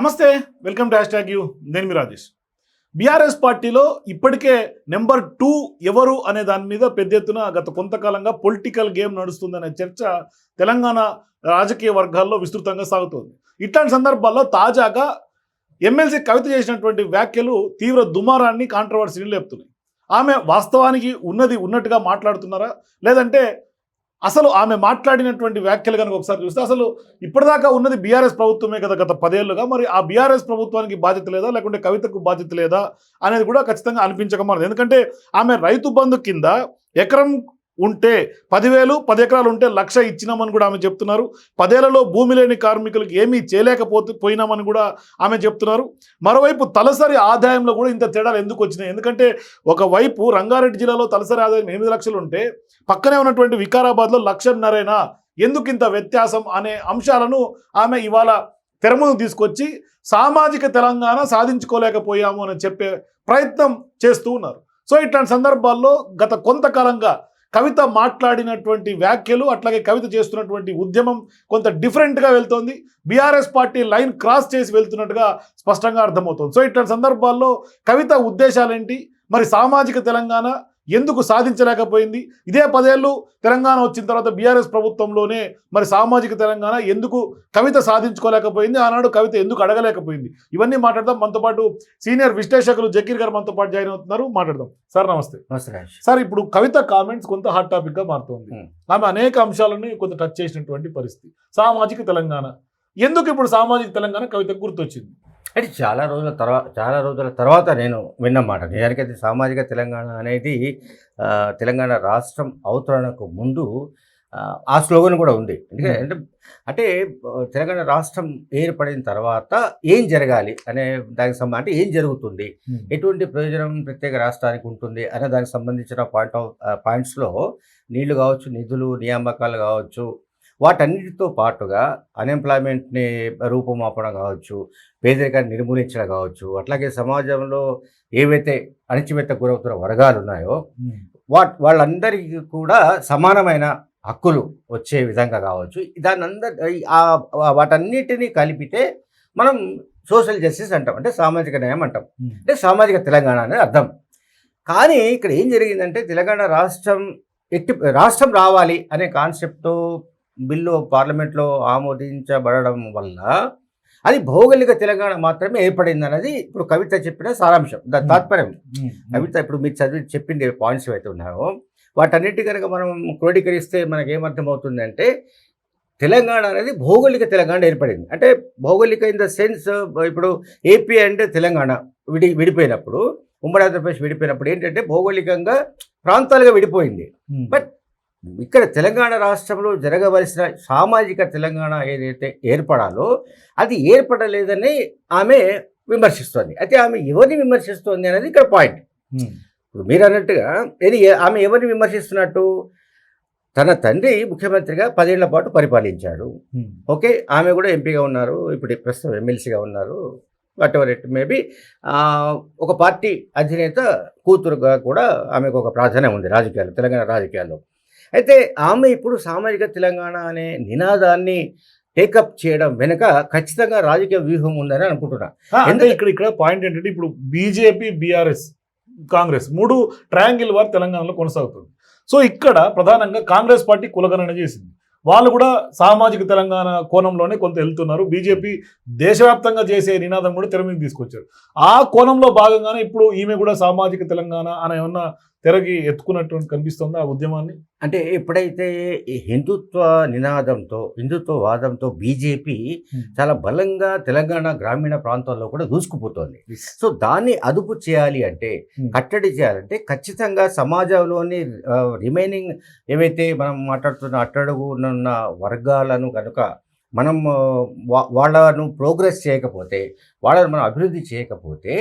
నమస్తే welcome to hash tag you నేను మీ రాజేష్. బీఆర్ఎస్ పార్టీలో ఇప్పటికే నెంబర్ టూ ఎవరు అనే దాని మీద పెద్ద ఎత్తున గత కొంతకాలంగా పొలిటికల్ గేమ్ నడుస్తుందనే చర్చ తెలంగాణ రాజకీయ వర్గాల్లో విస్తృతంగా సాగుతోంది. ఇట్లాంటి సందర్భాల్లో తాజాగా ఎమ్మెల్సీ కవిత చేసినటువంటి వ్యాఖ్యలు తీవ్ర దుమారాన్ని కాంట్రవర్సీని లేపుతున్నాయి. ఆమె వాస్తవానికి ఉన్నది ఉన్నట్టుగా మాట్లాడుతున్నారా? లేదంటే అసలు ఆమె మాట్లాడినటువంటి వ్యాఖ్యలు కనుక ఒకసారి చూస్తే అసలు ఇప్పటిదాకా ఉన్నది బీఆర్ఎస్ ప్రభుత్వమే కదా గత పదేళ్ళుగా మరి ఆ బీఆర్ఎస్ ప్రభుత్వానికి బాధ్యత లేదా? లేకుంటే కవితకు బాధ్యత లేదా? అనేది కూడా ఖచ్చితంగా అనిపించకమానదు ఎందుకంటే ఆమె రైతు బంధు కింద ఎకరం ఉంటే పదివేలు పది ఎకరాలు ఉంటే లక్ష ఇచ్చినామని కూడా ఆమె చెప్తున్నారు. పదేళ్ళలో భూమి లేని కార్మికులకు ఏమీ చేయలేకపోతే పోయినామని కూడా ఆమె చెప్తున్నారు. మరోవైపు తలసరి ఆదాయంలో కూడా ఇంత తేడాలు ఎందుకు వచ్చినాయి? ఎందుకంటే ఒకవైపు రంగారెడ్డి జిల్లాలో తలసరి ఆదాయం ఎనిమిది లక్షలు ఉంటే పక్కనే ఉన్నటువంటి వికారాబాద్లో లక్షన్నరేనా? ఎందుకు ఇంత వ్యత్యాసం అనే అంశాలను ఆమె ఇవాళ తెరమును తీసుకొచ్చి సామాజిక తెలంగాణ సాధించుకోలేకపోయాము అని చెప్పే ప్రయత్నం చేస్తూ ఉన్నారు. సో ఇట్లాంటి సందర్భాల్లో గత కొంతకాలంగా కవిత మాట్లాడినటువంటి వ్యాఖ్యలు అట్లాగే కవిత చేస్తున్నటువంటి ఉద్యమం కొంత డిఫరెంట్గా వెళ్తోంది. బీఆర్ఎస్ పార్టీ లైన్ క్రాస్ చేసి వెళ్తున్నట్టుగా స్పష్టంగా అర్థమవుతుంది. సో ఇట్లాంటి సందర్భాల్లో కవిత ఉద్దేశాలేంటి? మరి సామాజిక తెలంగాణ ఎందుకు సాధించలేకపోయింది? ఇదే పదేళ్ళు తెలంగాణ వచ్చిన తర్వాత బీఆర్ఎస్ ప్రభుత్వంలోనే మరి సామాజిక తెలంగాణ ఎందుకు కవిత సాధించుకోలేకపోయింది? ఆనాడు కవిత ఎందుకు అడగలేకపోయింది? ఇవన్నీ మాట్లాడదాం. మనతో పాటు సీనియర్ విశ్లేషకులు జకీర్ గారు మనతో పాటు జాయిన్ అవుతున్నారు. మాట్లాడదాం. సార్ నమస్తే. సార్ ఇప్పుడు కవిత కామెంట్స్ కొంత హాట్ టాపిక్గా మారుతోంది. ఆమె అనేక అంశాలను కొంత టచ్ చేసినటువంటి పరిస్థితి. సామాజిక తెలంగాణ. ఎందుకు ఇప్పుడు సామాజిక తెలంగాణ కవితకు గుర్తొచ్చింది? అంటే చాలా రోజుల తర్వాత చాలా రోజుల తర్వాత నేను విన్నమాట నిజానికైతే సామాజిక తెలంగాణ అనేది తెలంగాణ రాష్ట్రం అవతరణకు ముందు ఆ, స్లోగన్ కూడా ఉంది. ఎందుకంటే అంటే తెలంగాణ రాష్ట్రం ఏర్పడిన తర్వాత ఏం జరగాలి అనే దానికి సంబంధం అంటే ఏం జరుగుతుంది ఎటువంటి ప్రయోజనం ప్రత్యేక రాష్ట్రానికి ఉంటుంది అనే దానికి సంబంధించిన పాయింట్ ఆఫ్ పాయింట్స్లో నీళ్ళు కావచ్చు నిధులు నియామకాలు కావచ్చు వాటన్నిటితో పాటుగా అన్ఎంప్లాయ్మెంట్ని రూపుమాపడం కావచ్చు పేదరికాన్ని నిర్మూలించడం కావచ్చు అట్లాగే సమాజంలో ఏవైతే అణచిమెత్త గురవుతున్న వర్గాలు ఉన్నాయో వా వాళ్ళందరికీ కూడా సమానమైన హక్కులు వచ్చే విధంగా కావచ్చు. దాని అందరి వాటన్నిటినీ కలిపితే మనం సోషల్ జస్టిస్ అంటాం అంటే సామాజిక న్యాయం అంటాం. అంటే సామాజిక తెలంగాణ అనేది అర్థం. కానీ ఇక్కడ ఏం జరిగిందంటే తెలంగాణ రాష్ట్రం ఎట్టి రాష్ట్రం రావాలి అనే కాన్సెప్ట్తో బిల్లు పార్లమెంట్లో ఆమోదించబడడం వల్ల అది భౌగోళిక తెలంగాణ మాత్రమే ఏర్పడింది అనేది ఇప్పుడు కవిత చెప్పిన సారాంశం. దాని తాత్పర్యం. కవిత ఇప్పుడు మీరు చదివి చెప్పింది పాయింట్స్ ఏవైతే ఉన్నాయో వాటన్నిటి కనుక మనం క్రోడీకరిస్తే మనకి ఏమర్థమవుతుంది అంటే తెలంగాణ అనేది భౌగోళిక తెలంగాణ ఏర్పడింది. అంటే భౌగోళిక ఇన్ ద సెన్స్ ఇప్పుడు ఏపీ అండ్ తెలంగాణ విడి విడిపోయినప్పుడు ఉమ్మడి ఆంధ్రప్రదేశ్ విడిపోయినప్పుడు ఏంటంటే భౌగోళికంగా ప్రాంతాలుగా విడిపోయింది. బట్ ఇక్కడ తెలంగాణ రాష్ట్రంలో జరగవలసిన సామాజిక తెలంగాణ ఏదైతే ఏర్పడాలో అది ఏర్పడలేదని ఆమె విమర్శిస్తోంది. అయితే ఆమె ఎవరిని విమర్శిస్తోంది అనేది ఇక్కడ పాయింట్. ఇప్పుడు మీరు అన్నట్టుగా ఇది ఏ- ఆమె ఎవరిని విమర్శిస్తున్నట్టు? తన తండ్రి ముఖ్యమంత్రిగా పదేళ్ళ పాటు పరిపాలించాడు. ఓకే ఆమె కూడా ఎంపీగా ఉన్నారు ఇప్పుడు ప్రస్తుతం ఎమ్మెల్సీగా ఉన్నారు. వాట్ ఎవర్ ఇట్ మేబీ ఒక పార్టీ అధినేత కూతురుగా కూడా ఆమెకు ఒక ప్రాధాన్యం ఉంది రాజకీయాలు తెలంగాణ రాజకీయాల్లో. అయితే ఆమె ఇప్పుడు సామాజిక తెలంగాణ అనే నినాదాన్ని టేకప్ చేయడం వెనుక ఖచ్చితంగా రాజకీయ వ్యూహం ఉందని అనుకుంటున్నా. అంటే ఇక్కడ ఇక్కడ పాయింట్ ఏంటంటే ఇప్పుడు బీజేపీ బీఆర్ఎస్ కాంగ్రెస్ మూడు ట్రయాంగిల్ వార్ తెలంగాణలో కొనసాగుతుంది. సో ఇక్కడ ప్రధానంగా కాంగ్రెస్ పార్టీ కులగణన చేసింది. వాళ్ళు కూడా సామాజిక తెలంగాణ కోణంలోనే కొంత వెళ్తున్నారు. బీజేపీ దేశవ్యాప్తంగా చేసే నినాదం కూడా తెర మీద తీసుకొచ్చారు. ఆ కోణంలో భాగంగానే ఇప్పుడు ఈమె కూడా సామాజిక తెలంగాణ అనే ఏమన్నా తెరకి ఎత్తుకున్నట్టు కనిపిస్తుంది ఆ ఉద్యమాన్ని? అంటే ఎప్పుడైతే ఈ హిందుత్వ నినాదంతో హిందుత్వ వాదంతో బీజేపీ చాలా బలంగా తెలంగాణ గ్రామీణ ప్రాంతాల్లో కూడా దూసుకుపోతోంది. సో దాన్ని అదుపు చేయాలి అంటే. కట్టడి చేయాలంటే ఖచ్చితంగా సమాజంలోని రిమైనింగ్ ఏవైతే మనం మాట్లాడుతున్న అట్టడుగు ఉన్న వర్గాలను కనుక మనం వాళ్ళను ప్రోగ్రెస్ చేయకపోతే వాళ్ళను మనం అభివృద్ధి చేయకపోతే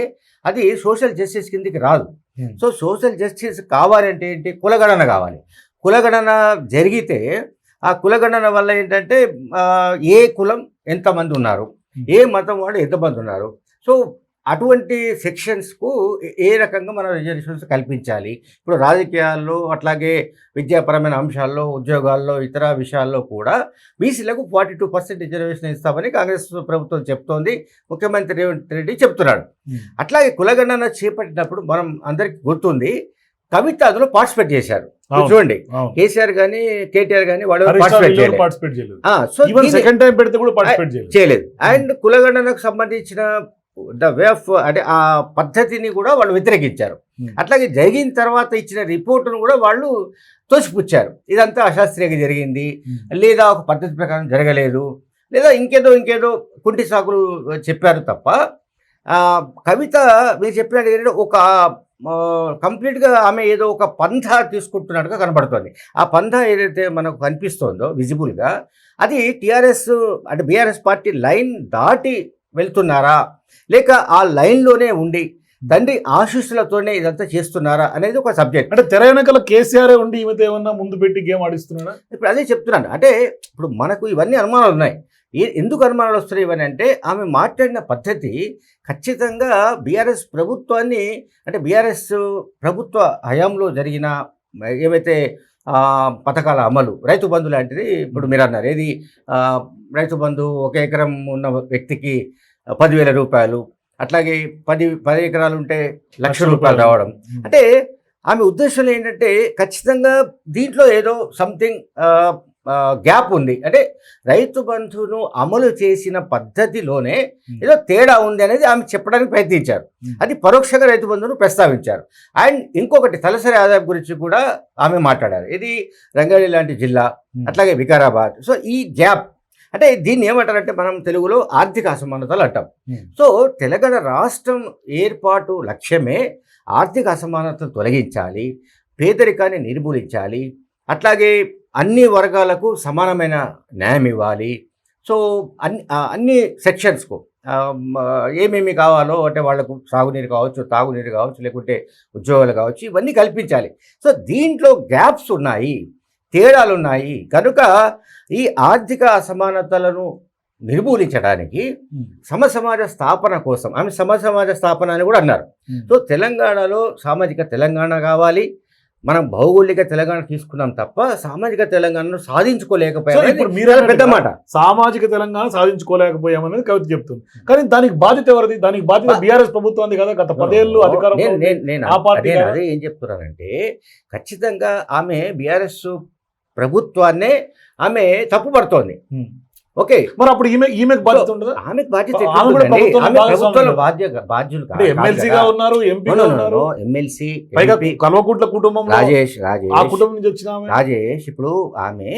అది సోషల్ జస్టిస్ కిందికి రాదు. Hmm. సో సోషల్ జస్టిస్ కావాలంటే ఏంటి? కులగణన కావాలి. కులగణన జరిగితే ఆ కులగణన వల్ల ఏంటంటే ఏ కులం ఎంతమంది ఉన్నారు? ఏ మతం వాళ్ళు ఎంతమంది ఉన్నారు? సో అటువంటి సెక్షన్స్కు ఏ- ఏ రకంగా మనం రిజర్వేషన్స్ కల్పించాలి? ఇప్పుడు రాజకీయాల్లో అట్లాగే విద్యాపరమైన అంశాల్లో ఉద్యోగాల్లో ఇతర విషయాల్లో కూడా బీసీలకు ఫార్టీ టూ పర్సెంట్ రిజర్వేషన్ ఇస్తామని కాంగ్రెస్ ప్రభుత్వం చెప్తోంది. ముఖ్యమంత్రి రేవంత్ రెడ్డి చెప్తున్నాడు. అట్లాగే కులగణన చేపట్టినప్పుడు మనం అందరికి గుర్తుంది కవిత అందులో పార్టిసిపేట్ చేశారు. చూడండి. కేసీఆర్ కానీ కేటీఆర్ కానీ వాళ్ళు పార్టిసిపేట్ చేయలేదు. సో సెకండ్ టైం పెడితే కూడా పార్టిసిపేట్ చేయలేదు. అండ్ కులగణనకు సంబంధించిన ద వే ఆఫ్ అంటే ఆ పద్ధతిని కూడా వాళ్ళు వ్యతిరేకించారు. అట్లాగే జరిగిన తర్వాత ఇచ్చిన రిపోర్టును కూడా వాళ్ళు తోసిపుచ్చారు. ఇదంతా అశాస్త్రీయంగా జరిగింది. లేదా ఒక పద్ధతి ప్రకారం జరగలేదు. లేదా ఇంకేదో ఇంకేదో కుంటి సాకులు చెప్పారు తప్ప కవిత మీరు చెప్పినట్టు ఏంటంటే ఒక కంప్లీట్గా ఆమె ఏదో ఒక పంథ తీసుకుంటున్నట్టుగా కనబడుతుంది. ఆ పంథ ఏదైతే మనకు కనిపిస్తోందో విజిబుల్గా అది టీఆర్ఎస్ అంటే బీఆర్ఎస్ పార్టీ లైన్ దాటి వెళ్తున్నారా? లేక ఆ లైన్లోనే ఉండి తండ్రి ఆశీస్సులతోనే ఇదంతా చేస్తున్నారా అనేది ఒక సబ్జెక్ట్. అంటే తెర వెనకాల కేసీఆర్ ఉండి ఈమెతో ఏమన్నా ముందు పెట్టి గేమ్ ఆడిస్తున్నాడా? ఇప్పుడు అదే చెప్తున్నాను. అంటే ఇప్పుడు మనకు ఇవన్నీ అనుమానాలు ఉన్నాయి. ఎందుకు అనుమానాలు వస్తున్నాయి ఇవన్నీ అంటే ఆమె మాట్లాడిన పద్ధతి ఖచ్చితంగా బీఆర్ఎస్ ప్రభుత్వాన్ని అంటే బీఆర్ఎస్ ప్రభుత్వ హయాంలో జరిగిన ఏవైతే పథకాల అమలు రైతు బంధు లాంటిది ఇప్పుడు మీరు అన్నారు ఏది రైతు బంధు ఒక ఎకరం ఉన్న వ్యక్తికి పదివేల రూపాయలు అట్లాగే పది పది ఎకరాలు ఉంటే లక్ష రూపాయలు రావడం. అంటే ఆమె ఉద్దేశం ఏంటంటే ఖచ్చితంగా దీంట్లో ఏదో సంథింగ్ గ్యాప్ ఉంది. అంటే రైతు బంధును అమలు చేసిన పద్ధతిలోనే ఏదో తేడా ఉంది అనేది ఆమె చెప్పడానికి ప్రయత్నించారు. అది పరోక్షంగా రైతు బంధును ప్రస్తావించారు. అండ్ ఇంకొకటి తలసరి ఆదాయం గురించి కూడా ఆమె మాట్లాడారు. ఇది రంగారెడ్డి లాంటి జిల్లా. అట్లాగే వికారాబాద్. సో ఈ గ్యాప్ అంటే దీన్ని ఏమంటారంటే మనం తెలుగులో ఆర్థిక అసమానతలు అంటాం. సో తెలంగాణ రాష్ట్రం ఏర్పాటు లక్ష్యమే ఆర్థిక అసమానతను తొలగించాలి పేదరికాన్ని నిర్మూలించాలి అట్లాగే అన్ని వర్గాలకు సమానమైన న్యాయం ఇవ్వాలి. సో అన్ని అన్ని సెక్షన్స్కు ఏమేమి కావాలో అంటే వాళ్ళకు సాగునీరు కావచ్చు తాగునీరు కావచ్చు లేకుంటే ఉద్యోగాలు కావచ్చు ఇవన్నీ కల్పించాలి. సో దీంట్లో గ్యాప్స్ ఉన్నాయి. తేడాలు ఉన్నాయి కనుక ఈ ఆర్థిక అసమానతలను నిర్మూలించడానికి సమ సమాజ స్థాపన కోసం ఆమె సమ సమాజ స్థాపన అని కూడా అన్నారు. సో తెలంగాణలో సామాజిక తెలంగాణ కావాలి. మనం భౌగోళిక తెలంగాణ తీసుకున్నాం తప్ప సామాజిక తెలంగాణను సాధించుకోలేకపోయాం పెద్ద మాట. సామాజిక తెలంగాణ సాధించుకోలేకపోయామనేది కవిత చెప్తుంది. కానీ దానికి బాధ్యత ఎవరిది? దానికి బాధ్యత బీఆర్ఎస్ ప్రభుత్వం కదా గత పదేళ్ళు అధికారంలో నేను- ఏం చెప్తున్నానంటే ఖచ్చితంగా ఆమె బీఆర్ఎస్ ప్రభుత్వాన్నే ఆమె తప్పుపడుతోంది. ఓకే. మరి అప్పుడు ఈమె ఈమెకు బాధ్యత ఉండదా? ఆమెకు బాధ్యత? ప్రభుత్వంలో ఆమె భాగస్వామ్యం ప్రభుత్వంలో కదా? బాధ్య బాధ్యులు ఎమ్మెల్సీగా ఉన్నారు ఎంపీగా ఉన్నారు. ఎమ్మెల్సీ కల్వకుంట్ల కుటుంబంలో రాజేష్ ఆ రాజేష్ కుటుంబం నుంచి వచ్చిన రాజేష్ ఇప్పుడు ఆమె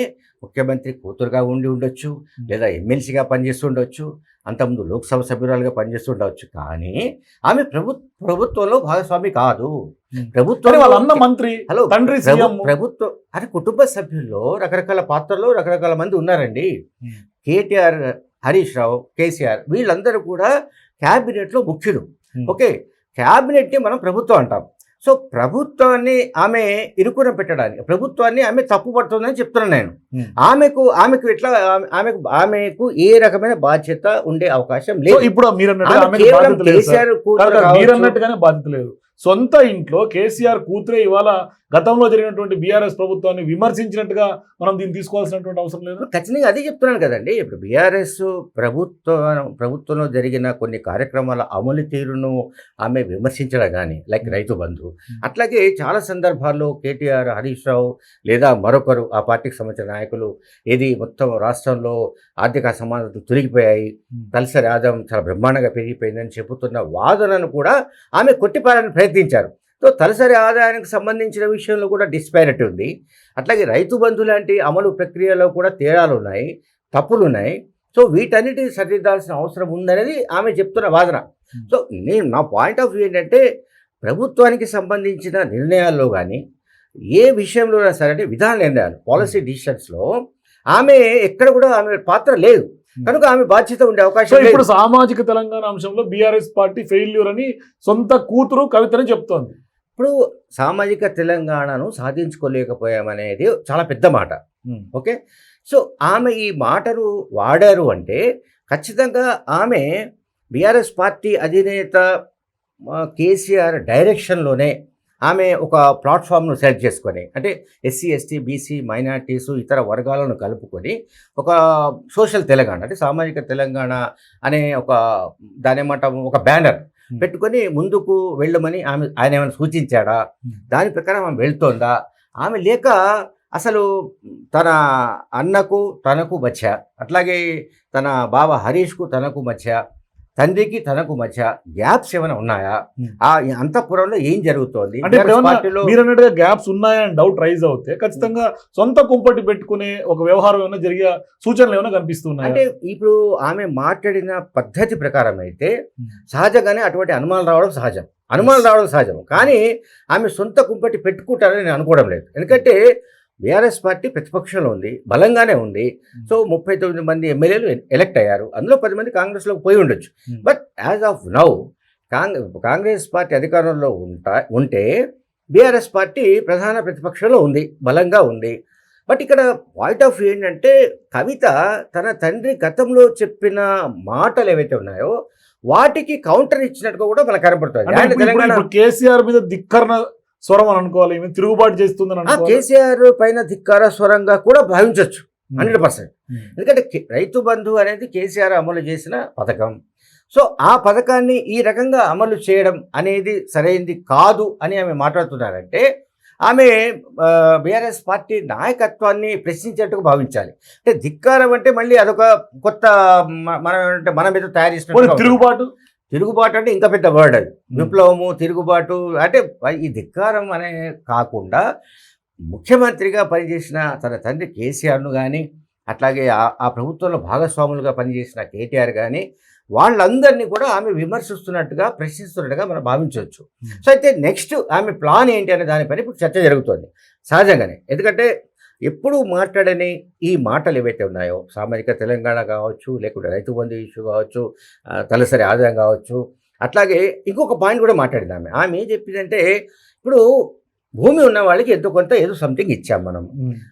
ముఖ్యమంత్రి కూతురుగా ఉండి ఉండొచ్చు లేదా ఎమ్మెల్సీగా పనిచేస్తుండొచ్చు అంతకుముందు లోక్సభ సభ్యురాలుగా పనిచేస్తుండవచ్చు కానీ ఆమె ప్రభు ప్రభుత్వంలో భాగస్వామి కాదు Hmm. ప్రభుత్వం మంత్రి హలో తండ్రి ప్రభుత్వం అరే కుటుంబ సభ్యుల్లో రకరకాల పాత్రల్లో రకరకాల మంది ఉన్నారండి Hmm. కేటీఆర్ హరీష్ రావు కేసీఆర్ వీళ్ళందరూ కూడా క్యాబినెట్లో ముఖ్యులు Hmm. ఓకే క్యాబినెట్ని మనం ప్రభుత్వం అంటాం సో ప్రభుత్వాన్ని ఆమె ఇరుకున పెట్టడానికి ప్రభుత్వాన్ని ఆమె తప్పుపడుతుందని చెప్తున్నాను నేను Hmm. ఆమెకు ఆమెకు ఎట్లా ఆమె- ఆమెకు ఆమెకు ఏ రకమైన బాధ్యత ఉండే అవకాశం లేదు ఇప్పుడు మీరు కేవలం. కేసీఆర్ మీరు. అన్నట్టుగానే బాధ్యత లేదు సొంత ఇంట్లో కేసీఆర్ కూతురే ఇవాళ గతంలో జరిగినటువంటి బీఆర్ఎస్ ప్రభుత్వాన్ని విమర్శించినట్టుగా మనం దీన్ని తీసుకోవాల్సినటువంటి అవసరం లేదు. ఖచ్చితంగా అదే చెప్తున్నాను కదండి. ఇప్పుడు బీఆర్ఎస్ ప్రభుత్వం ప్రభుత్వంలో జరిగిన కొన్ని కార్యక్రమాల అమలు తీరును ఆమె విమర్శించడం కానీ లైక్ రైతు బంధు అట్లాగే చాలా సందర్భాల్లో కేటీఆర్ హరీష్ రావు లేదా మరొకరు ఆ పార్టీకి సంబంధించిన నాయకులు ఏది మొత్తం రాష్ట్రంలో ఆర్థిక అసమానతలు తొలగిపోయాయి తలసరి ఆదాయం చాలా బ్రహ్మాండంగా పెరిగిపోయిందని చెబుతున్న వాదనను కూడా ఆమె కొట్టిపారని ప్రయత్నించారు. సో తలసరి ఆదాయానికి సంబంధించిన విషయంలో కూడా డిస్పారిటీ ఉంది. అట్లాగే రైతు బంధు లాంటి అమలు ప్రక్రియలో కూడా తేడాలు ఉన్నాయి తప్పులు ఉన్నాయి. సో వీటన్నిటిని సరిదిద్దాల్సిన అవసరం ఉందనేది ఆమె చెప్తున్న వాదన. సో నేను నా పాయింట్ ఆఫ్ వ్యూ ఏంటంటే ప్రభుత్వానికి సంబంధించిన నిర్ణయాల్లో కానీ ఏ విషయంలో సరే అంటే విధాన నిర్ణయాలు పాలసీ డిసిషన్స్లో ఆమె ఎక్కడ కూడా ఆమె పాత్ర లేదు. కనుక ఆమె బాధ్యత ఉండే అవకాశం ఇప్పుడు సామాజిక తెలంగాణ అంశంలో బీఆర్ఎస్ పార్టీ ఫెయిల్యూర్ అని సొంత కూతురు కవితని చెప్తోంది. ఇప్పుడు సామాజిక తెలంగాణను సాధించుకోలేకపోయామనేది చాలా పెద్ద మాట. ఓకే? సో ఆమె ఈ మాటను వాడారు అంటే ఖచ్చితంగా ఆమె బీఆర్ఎస్ పార్టీ అధినేత కేసీఆర్ డైరెక్షన్లోనే ఆమె ఒక ప్లాట్ఫామ్ను సెలెక్ట్ చేసుకొని అంటే ఎస్సీ ఎస్టీ బీసీ మైనార్టీస్ ఇతర వర్గాలను కలుపుకొని ఒక సోషల్ తెలంగాణ అంటే సామాజిక తెలంగాణ అనే ఒక దాని ఒక బ్యానర్ పెట్టుకొని ముందుకు వెళ్ళమని ఆమె ఆయన ఏమైనా సూచించాడా? దాని ప్రకారం ఆమె వెళ్తోందా? ఆమె లేక అసలు తన అన్నకు తనకు మధ్య అట్లాగే తన బావ హరీష్కు తనకు మధ్య తండ్రికి తనకు మధ్య గ్యాప్స్ ఏమైనా ఉన్నాయా. ఆ అంతఃపురంలో ఏం జరుగుతోంది? అన్నట్టుగా గ్యాప్స్ ఉన్నాయని డౌట్ రైజ్ అవుతే ఖచ్చితంగా సొంత కుంపటి పెట్టుకునే ఒక వ్యవహారం ఏమైనా జరిగే సూచనలు ఏమైనా కనిపిస్తున్నాయి? అంటే ఇప్పుడు ఆమె మాట్లాడిన పద్ధతి ప్రకారం అయితే సహజంగానే అటువంటి అనుమానాలు రావడం సహజం. అనుమానాలు రావడం సహజం. కానీ ఆమె సొంత కుంపటి పెట్టుకుంటారని నేను అనుకోవడం లేదు. ఎందుకంటే బీఆర్ఎస్ పార్టీ ప్రతిపక్షంలో ఉంది బలంగానే ఉంది. సో ముప్పై తొమ్మిది మంది ఎమ్మెల్యేలు ఎలక్ట్ అయ్యారు. అందులో పది మంది కాంగ్రెస్లోకి పోయి ఉండొచ్చు. But as of now Congress Congress party అధికారంలో ఉంటా ఉంటే బీఆర్ఎస్ పార్టీ ప్రధాన ప్రతిపక్షంలో ఉంది బలంగా ఉంది. బట్ ఇక్కడ పాయింట్ ఆఫ్ వ్యూ ఏంటంటే కవిత తన తండ్రి గతంలో చెప్పిన మాటలు ఏవైతే ఉన్నాయో వాటికి కౌంటర్ ఇచ్చినట్టుగా కూడా మనకు ఇప్పుడు కేసీఆర్ మీద దిక్కరణ స్వరం అని అనుకోవాలి ఈమె తిరుగుబాటు చేస్తుందని కేసీఆర్ పైన ధిక్కార స్వరంగా కూడా భావించవచ్చు హండ్రెడ్ పర్సెంట్. ఎందుకంటే రైతు బంధు అనేది కేసీఆర్ అమలు చేసిన పథకం. సో ఆ పథకాన్ని ఈ రకంగా అమలు చేయడం అనేది సరైంది కాదు అని ఆమె మాట్లాడుతున్నారంటే ఆమె బీఆర్ఎస్ పార్టీ నాయకత్వాన్ని ప్రశ్నించేట్టుగా భావించాలి. అంటే ధిక్కారం అంటే మళ్ళీ అదొక కొత్త మన అంటే మన మీద తయారు చేసిన తిరుగుబాటు? తిరుగుబాటు అంటే ఇంకా పెద్ద వర్డ్ అది. విప్లవము తిరుగుబాటు అంటే ఈ ధిక్కారం అనే కాకుండా ముఖ్యమంత్రిగా పనిచేసిన తన తండ్రి కేసీఆర్ను కానీ అట్లాగే ఆ- ప్రభుత్వంలో భాగస్వాములుగా పనిచేసిన కేటీఆర్ కానీ వాళ్ళందరినీ కూడా ఆమె విమర్శిస్తున్నట్టుగా ప్రశ్నిస్తున్నట్టుగా మనం భావించవచ్చు. సో అయితే నెక్స్ట్ ఆమె ప్లాన్ ఏంటి అనే దానిపైన ఇప్పుడు చర్చ జరుగుతోంది. సహజంగానే. ఎందుకంటే ఎప్పుడు మాట్లాడని ఈ మాటలు ఏవైతే ఉన్నాయో సామాజిక తెలంగాణ కావచ్చు లేకుంటే రైతు బంధు ఇష్యూ కావచ్చు తలసరి ఆదాయం కావచ్చు అట్లాగే ఇంకొక పాయింట్ కూడా మాట్లాడింది ఆమె. ఆమె ఏం చెప్పిందంటే ఇప్పుడు భూమి ఉన్న వాళ్ళకి ఎంతో కొంత ఏదో సంథింగ్ ఇచ్చాం మనం.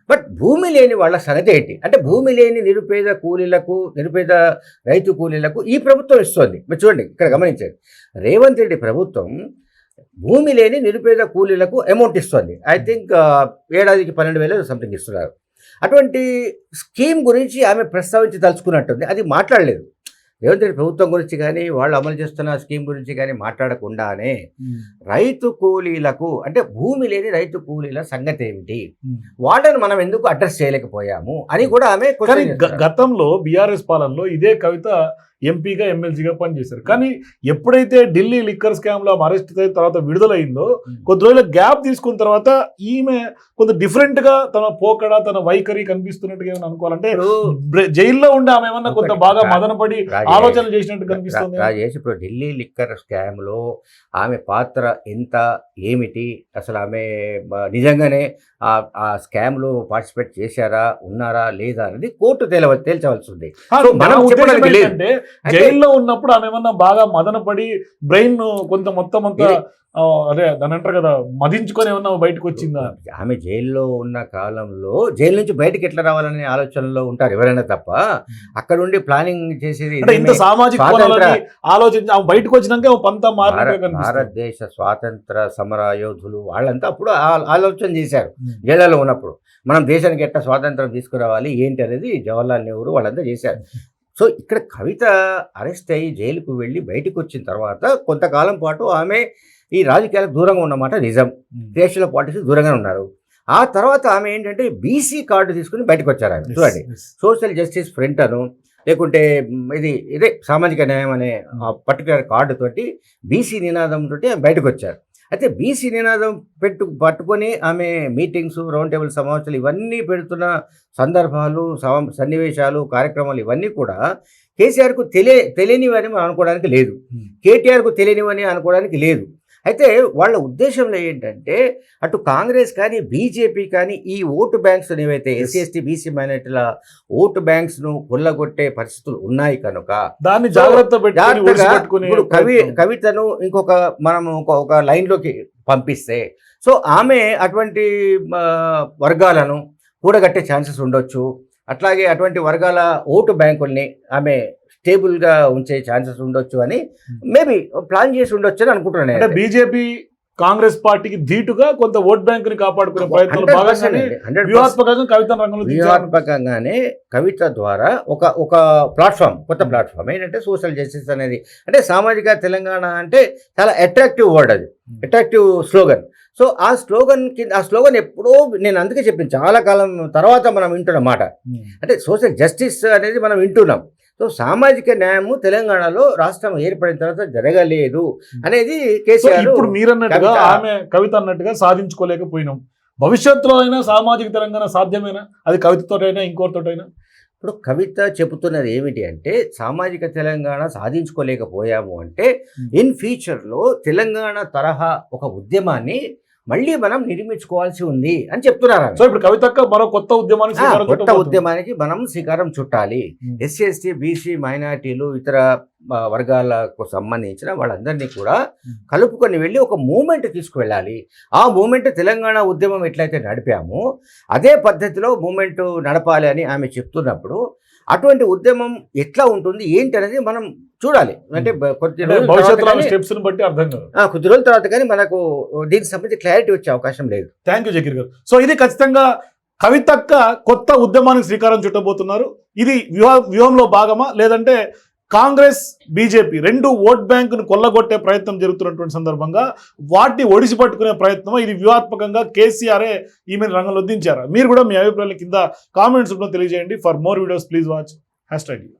బట్ భూమి లేని వాళ్ళ సంగతి ఏంటి? అంటే భూమి లేని నిరుపేద కూలీలకు నిరుపేద రైతు కూలీలకు ఈ ప్రభుత్వం ఇస్తుంది. మీరు చూడండి ఇక్కడ గమనించండి. రేవంత్ రెడ్డి ప్రభుత్వం భూమి లేని నిరుపేద కూలీలకు అమౌంట్ ఇస్తుంది ఐ థింక్ ఏడాదికి పన్నెండు వేలు సంథింగ్ ఇస్తున్నారు అటువంటి స్కీమ్ గురించి ఆమె ప్రస్తావించి తలుచుకున్నట్టుంది అది మాట్లాడలేదు రేవంత్ రెడ్డి ప్రభుత్వం గురించి కానీ వాళ్ళు అమలు చేస్తున్న స్కీమ్ గురించి కానీ మాట్లాడకుండానే. రైతు కూలీలకు అంటే భూమి లేని రైతు కూలీల సంగతి ఏమిటి. వాళ్ళని మనం ఎందుకు అడ్రస్ చేయలేకపోయాము అని కూడా ఆమె. గతంలో బీఆర్ఎస్ పాలనలో ఇదే కవిత ఎంపీగా ఎమ్మెల్సీగా పనిచేశారు. కానీ ఎప్పుడైతే ఢిల్లీ లిక్కర్ స్కామ్లో అరెస్ట్ అయిన తర్వాత విడుదలైందో కొద్ది రోజుల గ్యాప్ తీసుకున్న తర్వాత ఈమె కొంత డిఫరెంట్గా తన పోకడ తన వైఖరి కనిపిస్తున్నట్టుగా ఏమైనా అనుకోవాలంటే జైల్లో ఉండి ఆమె ఏమన్నా కొంత బాగా మదనపడి రాజేష్, ఆలోచన చేసినట్టు కనిపిస్తుంది. రా- రాజేష్ ఇప్పుడు ఢిల్లీ లిక్కర్ స్కామ్లో ఆమె పాత్ర ఎంత ఏమిటి? అసలు ఆమె నిజంగానే ఆ ఆ స్కామ్లో పార్టిసిపేట్ చేశారా ఉన్నారా లేదా అనేది కోర్టు తేలవ తేల్చవలసి ఉంది జైల్లో ఉన్నప్పుడు ఆమె ఏమన్నా బాగా మదనపడి బ్రెయిన్ కొంత మొత్తం అంతా అదే దాని అంటారు కదా మదించుకొని ఏమన్నా బయటకు వచ్చిందా? ఆమె జైల్లో ఉన్న కాలంలో జైలు నుంచి బయటకు ఎట్లా రావాలనే ఆలోచనలో ఉంటారు ఎవరైనా తప్ప అక్కడ ఉండి ప్లానింగ్ చేసేది ఇంత సామాజిక ఆలోచించి ఆమె బయటకు వచ్చినాక పంత భారతదేశ స్వాతంత్ర సమర యోధులు వాళ్ళంతా అప్పుడు ఆలోచన చేశారు. జైళ్ళలో ఉన్నప్పుడు మనం దేశానికి ఎట్లా స్వాతంత్రం తీసుకురావాలి ఏంటి అనేది జవహర్లాల్ నెహ్రూ వాళ్ళంతా చేశారు. సో ఇక్కడ కవిత అరెస్ట్ అయ్యి జైలుకు వెళ్ళి బయటకు వచ్చిన తర్వాత కొంతకాలం పాటు ఆమె ఈ రాజకీయాలకు దూరంగా ఉన్నమాట నిజం. దేశంలో పాలిటిక్స్ దూరంగా ఉన్నారు. ఆ తర్వాత ఆమె ఏంటంటే బీసీ కార్డు తీసుకుని బయటకు వచ్చారు ఆమె చూడండి. సోషల్ జస్టిస్ ఫ్రంట్ అను లేకుంటే ఇది ఇదే సామాజిక న్యాయం అనే పర్టికులర్ కార్డు తోటి బీసీ నినాదం తోటి ఆమె బయటకు వచ్చారు అయితే బీసీ నినాదం పెట్టు పట్టుకొని ఆమె మీటింగ్స్ రౌండ్ టేబుల్ సమావేశాలు ఇవన్నీ పెడుతున్న సందర్భాలు సన్నివేశాలు కార్యక్రమాలు ఇవన్నీ కూడా కేసీఆర్కు తెలియ తెలియనివని మనం అనుకోవడానికి లేదు. కేటీఆర్కు తెలియనివని అనుకోవడానికి లేదు. అయితే వాళ్ళ ఉద్దేశంలో ఏంటంటే అటు కాంగ్రెస్ కానీ బీజేపీ కానీ ఈ ఓటు బ్యాంక్స్ ఏవైతే. ఎస్సీ ఎస్టీ బీసీ మైనార్టీల ఓటు బ్యాంక్స్ను కొల్లగొట్టే పరిస్థితులు ఉన్నాయి కనుక దాన్ని జాగ్రత్త కవి. కవితను ఇంకొక మనం ఒక ఒక లైన్లోకి పంపిస్తే సో ఆమె అటువంటి వర్గాలను కూడగట్టే ఛాన్సెస్ ఉండొచ్చు అట్లాగే అటువంటి వర్గాల ఓటు బ్యాంకుల్ని ఆమె స్టేబుల్గా ఉంచే ఛాన్సెస్ ఉండొచ్చు అని మేబీ ప్లాన్ చేసి ఉండొచ్చు అని అనుకుంటున్నాను అంటే బీజేపీ కాంగ్రెస్ పార్టీకి ధీటుగా కొంత ఓట్ బ్యాంక్ని కాపాడుకునే ప్రయత్నంలో వ్యూహాత్మకంగా కవిత రంగంలో వ్యూహాత్మకంగానే కవిత ద్వారా ఒక ఒక ప్లాట్ఫామ్ కొత్త ప్లాట్ఫామ్ ఏంటంటే సోషల్ జస్టిస్ అనేది. అంటే సామాజిక తెలంగాణ అంటే చాలా అట్రాక్టివ్ వర్డ్ అది. అట్రాక్టివ్ స్లోగన్ సో ఆ స్లోగన్ కింద ఆ స్లోగన్ ఎప్పుడో నేను అందుకే చెప్పింది చాలా కాలం తర్వాత మనం వింటున్న మాట. అంటే సోషల్ జస్టిస్ అనేది మనం వింటున్నాం. సో సామాజిక న్యాయము తెలంగాణలో రాష్ట్రం ఏర్పడిన తర్వాత జరగలేదు అనేది సో కేసీఆర్ ఇప్పుడు మీరన్నట్టుగా కవిత- ఆమె కవిత అన్నట్టుగా సాధించుకోలేకపోయినాం. భవిష్యత్తులో అయినా సామాజిక తెలంగాణ సాధ్యమేనా? అది కవితతోటైనా ఇంకోరితోటైనా? ఇప్పుడు కవిత చెబుతున్నది ఏమిటి అంటే సామాజిక తెలంగాణ సాధించుకోలేకపోయాము అంటే Hmm. ఇన్ ఫ్యూచర్లో తెలంగాణ తరహా ఒక ఉద్యమాన్ని మళ్ళీ మనం నిర్మించుకోవాల్సి ఉంది అని చెప్తున్నారు. సో ఇప్పుడు కవితక్క మరో కొత్త ఉద్యమానికి కొత్త. ఉద్యమానికి మనం శ్రీకారం చుట్టాలి Hmm. ఎస్సీ ఎస్టీ బీసీ మైనార్టీలు ఇతర వర్గాలకు సంబంధించిన వాళ్ళందరినీ కూడా Hmm. కలుపుకొని వెళ్ళి ఒక మూమెంట్ తీసుకువెళ్ళాలి ఆ మూమెంట్ తెలంగాణ ఉద్యమం ఎట్లయితే నడిపామో అదే పద్ధతిలో మూమెంట్ నడపాలి అని ఆమె చెప్తున్నప్పుడు అటువంటి ఉద్యమం ఎట్లా ఉంటుంది ఏంటి అనేది మనం చూడాలి. అంటే కొద్ది రోజుల బట్టి అర్థం కొద్ది రోజుల తర్వాత కానీ మనకు దీనికి సంబంధించి క్లారిటీ వచ్చే అవకాశం లేదు. థ్యాంక్ యూ జకీర్ గారు. సో ఇది ఖచ్చితంగా కవితక్క కొత్త ఉద్యమానికి శ్రీకారం చుట్టబోతున్నారు. ఇది వ్యూహ వ్యూహంలో భాగమా? లేదంటే కాంగ్రెస్ బీజేపీ రెండు ఓట్ బ్యాంకును కొల్లగొట్టే ప్రయత్నం జరుగుతున్నటువంటి సందర్భంగా వాటిని ఒడిసి పట్టుకునే ప్రయత్నం ఇది వ్యూహాత్మకంగా కేసీఆర్ఏ ఈమెను రంగంలో దించారా? మీరు కూడా మీ అభిప్రాయాల కింద కామెంట్స్ తెలియజేయండి. For more videos please watch. Hashtag